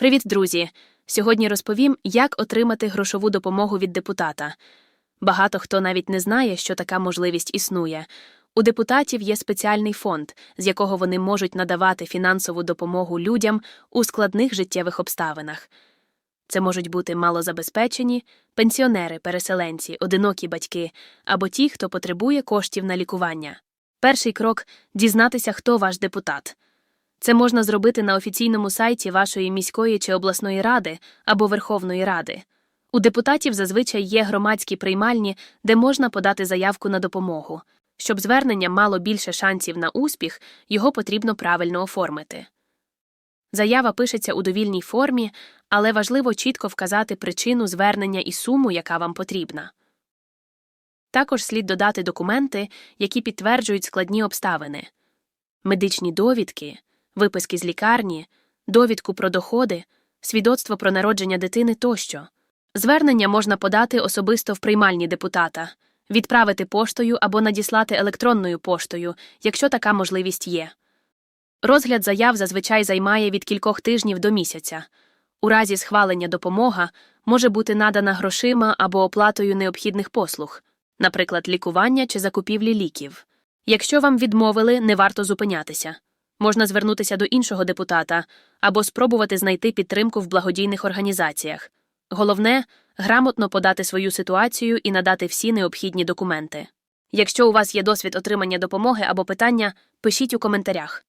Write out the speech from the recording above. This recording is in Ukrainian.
Привіт, друзі! Сьогодні розповім, як отримати грошову допомогу від депутата. Багато хто навіть не знає, що така можливість існує. У депутатів є спеціальний фонд, з якого вони можуть надавати фінансову допомогу людям у складних життєвих обставинах. Це можуть бути малозабезпечені, пенсіонери, переселенці, одинокі батьки або ті, хто потребує коштів на лікування. Перший крок дізнатися, хто ваш депутат. Це можна зробити на офіційному сайті вашої міської чи обласної ради або Верховної Ради. У депутатів зазвичай є громадські приймальні, де можна подати заявку на допомогу. Щоб звернення мало більше шансів на успіх, його потрібно правильно оформити. Заява пишеться у довільній формі, але важливо чітко вказати причину звернення і суму, яка вам потрібна. Також слід додати документи, які підтверджують складні обставини медичні довідки, виписки з лікарні, довідку про доходи, свідоцтво про народження дитини тощо. Звернення можна подати особисто в приймальні депутата, відправити поштою або надіслати електронною поштою, якщо така можливість є. Розгляд заяв зазвичай займає від кількох тижнів до місяця. У разі схвалення допомога може бути надана грошима або оплатою необхідних послуг, наприклад, лікування чи закупівлі ліків. Якщо вам відмовили, не варто зупинятися. Можна звернутися до іншого депутата або спробувати знайти підтримку в благодійних організаціях. Головне грамотно подати свою ситуацію і надати всі необхідні документи. Якщо у вас є досвід отримання допомоги або питання, пишіть у коментарях.